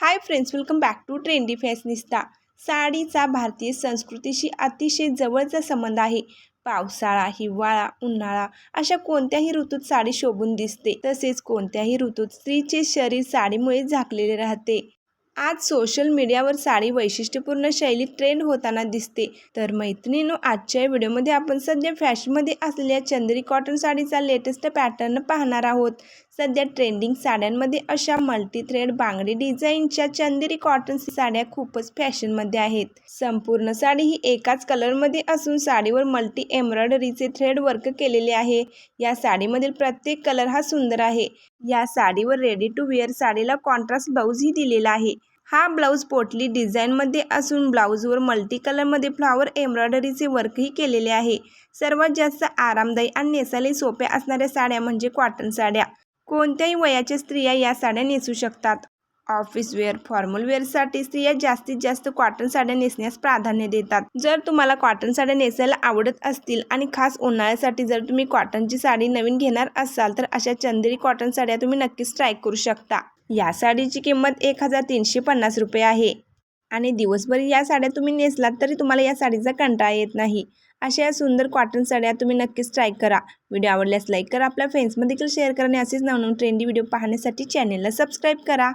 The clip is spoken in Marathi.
Hi friends welcome back to trendy fashionista साडीचा भारतीय संस्कृतीशी अतिशय जवळचा संबंध आहे. पावसाळा हिवाळा उन्हाळा अशा कोणत्याही ऋतूत साडी शोभून दिसते. तसेच कोणत्याही ऋतूत स्त्रीचे शरीर साडीमुळे झाकलेले राहते. आज सोशल मीडियावर साडी वैशिष्ट्यपूर्ण शैली ट्रेंड होताना दिसते. तर मैत्रिणीनो आजच्या व्हिडिओमध्ये आपण सध्या फॅशनमध्ये असलेल्या चंद्री कॉटन साडीचा लेटेस्ट पॅटर्न पाहणार आहोत. सध्या ट्रेंडिंग साड्यांमध्ये अशा मल्टी थ्रेड बांगडी डिझाईनच्या चंदेरी कॉटन साड्या खूपच फॅशनमध्ये आहेत. संपूर्ण साडी ही एकाच कलरमध्ये असून साडीवर मल्टी एम्ब्रॉयडरीचे थ्रेड वर्क केलेले आहे. या साडीमधील प्रत्येक कलर हा सुंदर आहे. या साडीवर रेडी टू वेअर साडीला कॉन्ट्रास्ट ब्लाऊजही दिलेला आहे. हा ब्लाऊज पोटली डिझाईनमध्ये असून ब्लाऊजवर मल्टी कलरमध्ये फ्लॉवर एम्ब्रॉयडरीचे वर्कही केलेले आहे. सर्वात जास्त आरामदायी आणि नेसायला सोप्या असणाऱ्या साड्या म्हणजे कॉटन साड्या. कोणत्याही वयाच्या स्त्रिया या साड्या नेसू शकतात. ऑफिस वेअर फॉर्मल वेअरसाठी स्त्रिया जास्तीत जास्त कॉटन साड्या नेसण्यास प्राधान्य देतात. जर तुम्हाला कॉटन साड्या नेसायला आवडत असतील आणि खास उन्हाळ्यासाठी जर तुम्ही कॉटनची साडी नवीन घेणार असाल तर अशा चंदेरी कॉटन साड्या तुम्ही नक्कीच ट्राय करू शकता. या साडीची किंमत एक हजार तीनशे पन्नास रुपये आहे. आणि दिवसभर या साड्या तुम्ही नेसलात तरी तुम्हाला या साडीचा कंटाळा येत नाही. अशा या सुंदर कॉटन साड्या तुम्ही नक्कीच ट्राय करा. व्हिडिओ आवडल्यास लाईक करा. आपल्या फ्रेंड्समध्ये देखील शेअर करा आणि असेच नवनवीन ट्रेंडी व्हिडिओ पाहण्यासाठी चॅनेलला सबस्क्राईब करा.